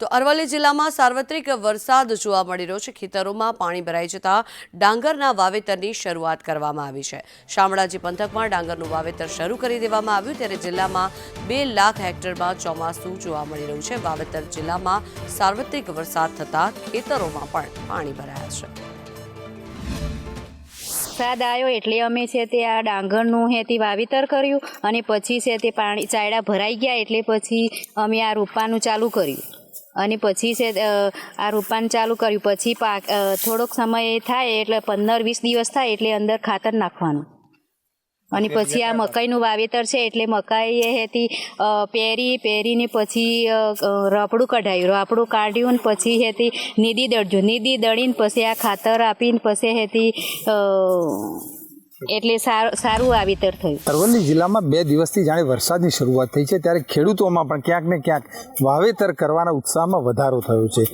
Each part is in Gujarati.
તો અરવલ્લી જિલ્લામાં સાર્વત્રિક વરસાદ જોવા મળી રહ્યો છે. ખેતરોમાં પાણી ભરાઈ જતા ડાંગરના વાવેતરની શરૂઆત કરવામાં આવી છે. શામળાજી પંથકમાં ડાંગરનું વાવેતર શરૂ કરી દેવામાં આવ્યું ત્યારે જિલ્લામાં બે લાખ હેક્ટરમાં ચોમાસું જોવા મળી રહ્યું છે. વાવેતર જિલ્લામાં સાર્વત્રિક વરસાદ થતાં ખેતરોમાં પણ પાણી ભરાયા છે. વરસાદ આવ્યો એટલે અમે છે તે આ ડાંગરનું હે તે વાવેતર કર્યું અને પછી છે તે પાણી ચાયડા ભરાઈ ગયા એટલે પછી અમે આ રોપાનું ચાલુ કર્યું. અને પછી છે આ રોપાણ ચાલુ કર્યું. પછી પાક થોડોક સમય થાય એટલે પંદર વીસ દિવસ થાય એટલે અંદર ખાતર નાખવાનું. અને પછી આ મકાઈનું વાવેતર છે એટલે મકાઈ એ હેતી પેરી પેરીને પછી રાપડું કઢાયું. રાપડું કાઢ્યું ને પછી હેતી નીદી દળજો. નીદી દળીને પછી આ ખાતર આપીને પછી હેતી એટલે સારું વાવેતર થયું. અરવલ્લી જિલ્લામાં બે દિવસથી જાણે વરસાદની શરૂઆત થઈ છે, ત્યારે ખેડૂતોમાં પણ ક્યાંક ને ક્યાંક વાવેતર કરવાના ઉત્સાહમાં વધારો થયો છે.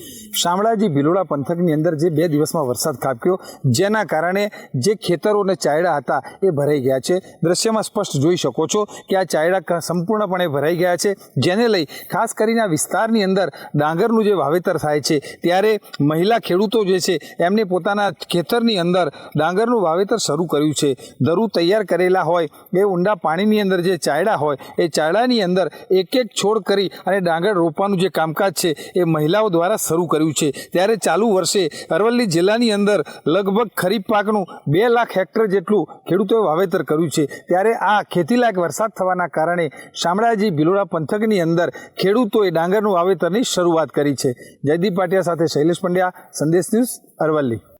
શામળાજી ભિલોડા પંથકની અંદર જે બે દિવસમાં વરસાદ ખાબક્યો, જેના કારણે જે ખેતરો અને ચાયડા હતા એ ભરાઈ ગયા છે. દ્રશ્યમાં સ્પષ્ટ જોઈ શકો છો કે આ ચાયડા સંપૂર્ણપણે ભરાઈ ગયા છે, જેને લઈ ખાસ કરીને આ વિસ્તારની અંદર ડાંગરનું જે વાવેતર થાય છે, ત્યારે મહિલા ખેડૂતો જે છે, એમને પોતાના ખેતરની અંદર ડાંગરનું વાવેતર શરૂ કર્યું છે. દરું તૈયાર કરેલા હોય એ ઊંડા પાણીની અંદર જે ચાયડા હોય, એ ચાયડાની અંદર એક એક છોડ કરી અને ડાંગર રોપવાનું જે કામકાજ છે, એ મહિલાઓ દ્વારા શરૂ કર્યું છે. ત્યારે ચાલુ વર્ષે અરવલ્લી જિલ્લાની અંદર લગભગ ખરીફ પાકનું બે લાખ હેક્ટર જેટલું ખેડૂતોએ વાવેતર કર્યું છે. ત્યારે આ ખેતીલાયક વરસાદ થવાના કારણે શામળાજી ભિલોડા પંથકની અંદર ખેડૂતોએ ડાંગરનું વાવેતરની શરૂઆત કરી છે. જયદીપ પાટિયા સાથે શૈલેષ પંડ્યા, સંદેશ ન્યૂઝ અરવલ્લી.